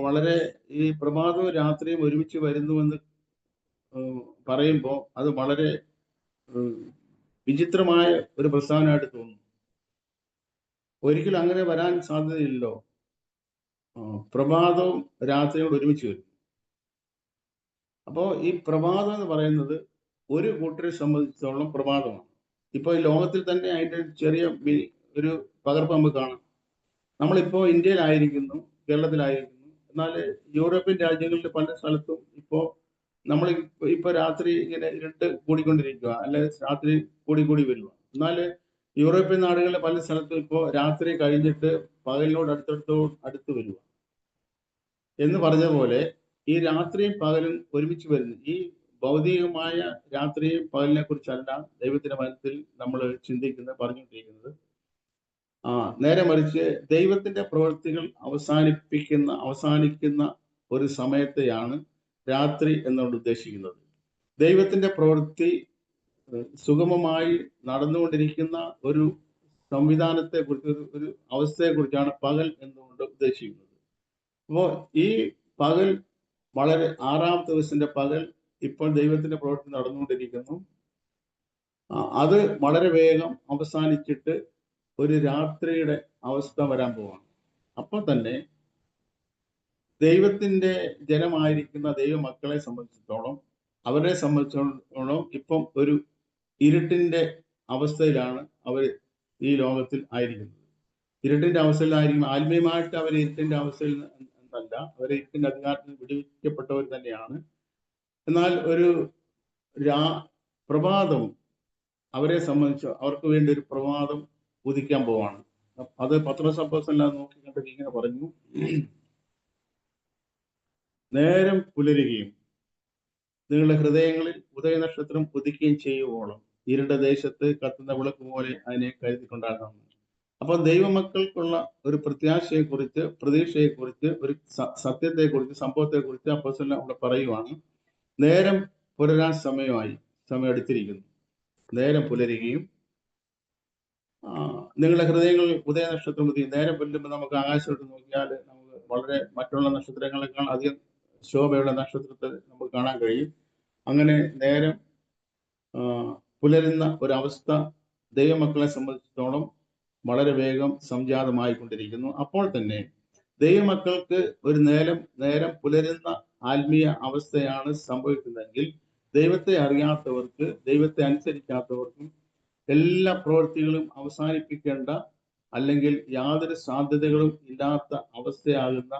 വളരെ ഈ പ്രഭാതവും രാത്രിയും ഒരുമിച്ച് വരുന്നുവെന്ന് പറയുമ്പോൾ അത് വളരെ വിചിത്രമായ ഒരു പ്രസ്ഥാനമായിട്ട് തോന്നുന്നു. ഒരിക്കലും അങ്ങനെ വരാൻ സാധ്യതയില്ലല്ലോ. പ്രഭാതവും രാത്രിയോട് ഒരുമിച്ച് വരും അപ്പോൾ ഈ പ്രഭാതം എന്ന് പറയുന്നത് ഒരു കൂട്ടരെ സംബന്ധിച്ചിടത്തോളം പ്രഭാതമാണ്. ഇപ്പോൾ ഈ ലോകത്തിൽ തന്നെ അതിന്റെ ചെറിയ ഒരു പകർപ്പ് നമുക്ക് കാണാം. നമ്മളിപ്പോൾ ഇന്ത്യയിലായിരിക്കുന്നു കേരളത്തിലായിരിക്കുന്നു. എന്നാൽ യൂറോപ്യൻ രാജ്യങ്ങളിൽ പല സ്ഥലത്തും ഇപ്പോൾ നമ്മൾ ഇപ്പൊ രാത്രി ഇങ്ങനെ ഇരുട്ട് കൂടിക്കൊണ്ടിരിക്കുക അല്ലെ രാത്രി കൂടി കൂടി വരിക. എന്നാൽ യൂറോപ്യൻ നാടുകളിലെ പല സ്ഥലത്തും ഇപ്പോൾ രാത്രി കഴിഞ്ഞിട്ട് പകലിനോട് അടുത്തടുത്തോ അടുത്ത് വരിക. എന്ന് പറഞ്ഞ പോലെ ഈ രാത്രിയും പകലും ഒരുമിച്ച് വരുന്നു. ഈ ഭൗതികമായ രാത്രിയും പകലിനെ കുറിച്ചല്ല ദൈവത്തിന്റെ മനസ്സിൽ നമ്മൾ ചിന്തിക്കുന്നത് പറഞ്ഞുകൊണ്ടിരിക്കുന്നത്. ആ നേരെ മറിച്ച് ദൈവത്തിന്റെ പ്രവൃത്തികൾ അവസാനിപ്പിക്കുന്ന അവസാനിക്കുന്ന ഒരു സമയത്തെയാണ് രാത്രി എന്നുകൊണ്ട് ഉദ്ദേശിക്കുന്നത്. ദൈവത്തിന്റെ പ്രവൃത്തി സുഗമമായി നടന്നുകൊണ്ടിരിക്കുന്ന ഒരു സംവിധാനത്തെ കുറിച്ച് ഒരു ഒരു അവസ്ഥയെ കുറിച്ചാണ് പകൽ എന്നുകൊണ്ട് ഉദ്ദേശിക്കുന്നത്. അപ്പോൾ ഈ പകൽ വളരെ ആറാമത്തെ ദിവസത്തിന്റെ പകൽ ഇപ്പോൾ ദൈവത്തിന്റെ പ്രവൃത്തി നടന്നുകൊണ്ടിരിക്കുന്നു. അത് വളരെ വേഗം അവസാനിച്ചിട്ട് ഒരു രാത്രിയുടെ അവസ്ഥ വരാൻ പോവാണ്. അപ്പോൾ തന്നെ ദൈവത്തിന്റെ ജനമായിരിക്കുന്ന ദൈവമക്കളെ സംബന്ധിച്ചിടത്തോളം അവരെ സംബന്ധിച്ചിടത്തോളം ഇപ്പം ഒരു ഇരുട്ടിന്റെ അവസ്ഥയിലാണ് അവർ ഈ ലോകത്തിൽ ആയിരിക്കുന്നത്. ഇരുട്ടിന്റെ അവസ്ഥയിലായിരിക്കും ആത്മീയമായിട്ട് അവർ ഇരുട്ടിന്റെ അവസ്ഥയിൽ എന്നല്ല അവരെ ഇരുട്ടിന്റെ അധികാരത്തിൽ നിന്ന് വിടുവിക്കപ്പെട്ടവർ തന്നെയാണ്. എന്നാൽ ഒരു രാ പ്രഭാതം അവരെ സംബന്ധിച്ച് അവർക്ക് വേണ്ടി ഒരു പ്രഭാതം ഉദിക്കാൻ പോവാണ്. അത് പത്രസംഭവത്തെല്ലാം നോക്കി കണ്ടിട്ട് ഇങ്ങനെ പറഞ്ഞു. നേരം പുലരുകയും നിങ്ങളുടെ ഹൃദയങ്ങളിൽ ഉദയനക്ഷത്രം ഉദിക്കുകയും ചെയ്യുവോളം ഇരുണ്ട ദേശത്ത് കത്തുന്ന വിളക്ക് പോലെ അതിനെ കരുതിക്കൊണ്ടാകാം. അപ്പൊ ദൈവമക്കൾക്കുള്ള ഒരു പ്രത്യാശയെക്കുറിച്ച് പ്രതീക്ഷയെക്കുറിച്ച് ഒരു സത്യത്തെ കുറിച്ച് സത്യത്തെക്കുറിച്ച് സംഭവത്തെക്കുറിച്ച് അപ്പോസ്തലൻ അവിടെ പറയുവാണ്. നേരം പുലരാൻ സമയമായി സമയം എടുത്തിരിക്കുന്നു നേരം പുലരുകയും നിങ്ങളുടെ ഹൃദയങ്ങൾ ഉദയ നക്ഷത്രം മതി നേരം പുല്ലുമ്പോൾ നമുക്ക് ആകാശത്തോട്ട് നോക്കിയാൽ നമുക്ക് വളരെ മറ്റുള്ള നക്ഷത്രങ്ങളെക്കാൾ അധികം ശോഭയുള്ള നക്ഷത്രത്തെ നമുക്ക് കാണാൻ കഴിയും. അങ്ങനെ നേരം പുലരുന്ന ഒരവസ്ഥ ദൈവമക്കളെ സംബന്ധിച്ചിടത്തോളം വളരെ വേഗം സംജാതമായി കൊണ്ടിരിക്കുന്നു അപ്പോൾ തന്നെ ദൈവമക്കൾക്ക് ഒരു നേരം നേരം പുലരുന്ന ആത്മീയ അവസ്ഥയാണ് സംഭവിക്കുന്നതെങ്കിൽ ദൈവത്തെ അറിയാത്തവർക്ക് ദൈവത്തെ അനുസരിക്കാത്തവർക്കും എല്ലാ പ്രവൃത്തികളും അവസാനിപ്പിക്കേണ്ട അല്ലെങ്കിൽ യാതൊരു സാധ്യതകളും ഇല്ലാത്ത അവസ്ഥയാകുന്ന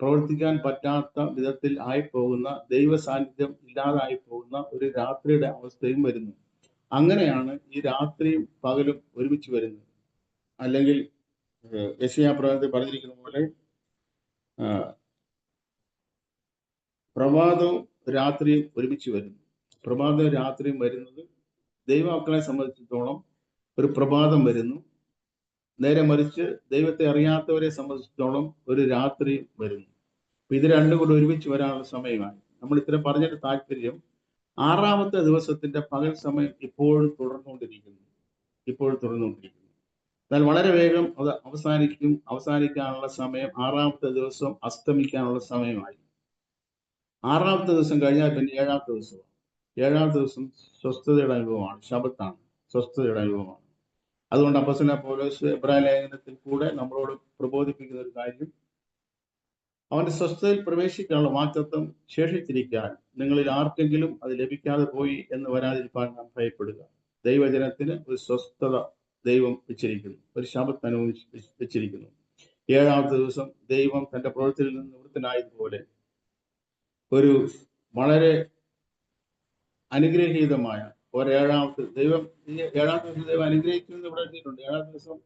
പ്രവർത്തിക്കാൻ പറ്റാത്ത വിധത്തിൽ ആയിപ്പോകുന്ന ദൈവ സാന്നിധ്യം ഇല്ലാതായി പോകുന്ന ഒരു രാത്രിയുടെ അവസ്ഥയും വരുന്നു. അങ്ങനെയാണ് ഈ രാത്രിയും പകലും ഒരുമിച്ച് വരുന്നത്. അല്ലെങ്കിൽ യശയാ പ്രവചനത്തിൽ പറഞ്ഞിരിക്കുന്ന പോലെ പ്രഭാതവും രാത്രിയും ഒരുമിച്ച് വരുന്നു. പ്രഭാതവും രാത്രിയും വരുന്നത് ദൈവമക്കളെ സംബന്ധിച്ചിടത്തോളം ഒരു പ്രഭാതം വരുന്നു. നേരെ മറിച്ച് ദൈവത്തെ അറിയാത്തവരെ സംബന്ധിച്ചിടത്തോളം ഒരു രാത്രി വരുന്നു. അപ്പൊ ഇത് രണ്ടും കൂടെ ഒരുമിച്ച് വരാനുള്ള സമയമായി. നമ്മൾ ഇത്രയും പറഞ്ഞിട്ട് താല്പര്യം ആറാമത്തെ ദിവസത്തിന്റെ പകൽ സമയം ഇപ്പോഴും തുടർന്നുകൊണ്ടിരിക്കുന്നു. ഇപ്പോഴും തുടർന്നുകൊണ്ടിരിക്കുന്നു. എന്നാൽ വളരെ വേഗം അത് അവസാനിക്കും അവസാനിക്കാനുള്ള സമയം ആറാമത്തെ ദിവസം അസ്തമിക്കാനുള്ള സമയമായി ആറാമത്തെ ദിവസം കഴിഞ്ഞാൽ പിന്നെ ഏഴാമത്തെ ദിവസമാണ്. ഏഴാമത്തെ ദിവസം സ്വസ്ഥതയുടെ അനുഭവമാണ് ശബത്താണ് സ്വസ്ഥതയുടെ അനുഭവമാണ്. അതുകൊണ്ട് അപ്പസന പൗലോസ് എബ്രാഹിം ലേഖനത്തിൽ കൂടെ നമ്മളോട് പ്രബോധിപ്പിക്കുന്ന ഒരു കാര്യം അവന്റെ സ്വസ്ഥതയിൽ പ്രവേശിക്കാനുള്ള വാക്തത്വം ശേഷിച്ചിരിക്കാൻ നിങ്ങളിൽ ആർക്കെങ്കിലും അത് ലഭിക്കാതെ പോയി എന്ന് വരാതിരിക്കാൻ നാം ഭയപ്പെടുക. ദൈവജനത്തിന് ഒരു സ്വസ്ഥത ദൈവം വെച്ചിരിക്കുന്നു. ഒരു ശബത്ത് അനുഭവിച്ച് വെച്ചിരിക്കുന്നു. ഏഴാമത്തെ ദിവസം ദൈവം തന്റെ പ്രവൃത്തിയിൽ നിന്ന് നിവൃത്തനായതുപോലെ ഒരു വളരെ അനുഗ്രഹീതമായ ഒരേഴാമത്തെ ദൈവം ഏഴാം ദിവസം ദൈവം അനുഗ്രഹിക്കുന്നത് ഇവിടെ എഴുതിയിട്ടുണ്ട്. ഏഴാം ദിവസം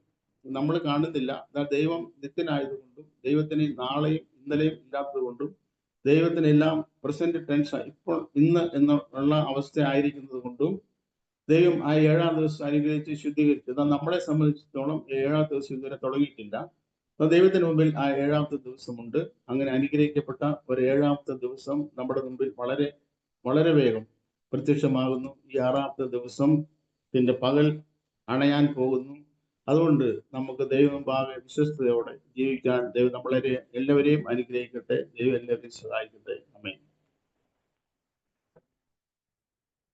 നമ്മൾ കാണുന്നില്ല. എന്നാൽ ദൈവം നിത്യനായതുകൊണ്ടും ദൈവത്തിന് നാളെയും ഇന്നലെയും ഇല്ലാത്തത് കൊണ്ടും ദൈവത്തിന് എല്ലാം പ്രസന്റ് ടെൻസ് ഇപ്പോൾ ഇന്ന് എന്നുള്ള അവസ്ഥ ആയിരിക്കുന്നത് കൊണ്ടും ദൈവം ആ ഏഴാം ദിവസം അനുഗ്രഹിച്ച് ശുദ്ധീകരിച്ചു. എന്നാൽ നമ്മളെ സംബന്ധിച്ചിടത്തോളം ഏഴാം ദിവസം ഇതുവരെ തുടങ്ങിയിട്ടില്ല. അപ്പൊ ദൈവത്തിന് മുമ്പിൽ ആ ഏഴാമത്തെ ദിവസമുണ്ട്. അങ്ങനെ അനുഗ്രഹിക്കപ്പെട്ട ഒരു ഏഴാമത്തെ ദിവസം നമ്മുടെ മുമ്പിൽ വളരെ വളരെ വേഗം പ്രത്യക്ഷമാകുന്നു. ഈ ആറാമത്തെ ദിവസം പിന്നെ പകൽ അണയാൻ പോകുന്നു. അതുകൊണ്ട് നമുക്ക് ദൈവം ഭാഗം വിശ്വസ്തയോടെ ജീവിക്കാൻ ദൈവം നമ്മളെ എല്ലാവരെയും അനുഗ്രഹിക്കട്ടെ. ദൈവം എല്ലാവരെയും സഹായിക്കട്ടെ. അമ്മേ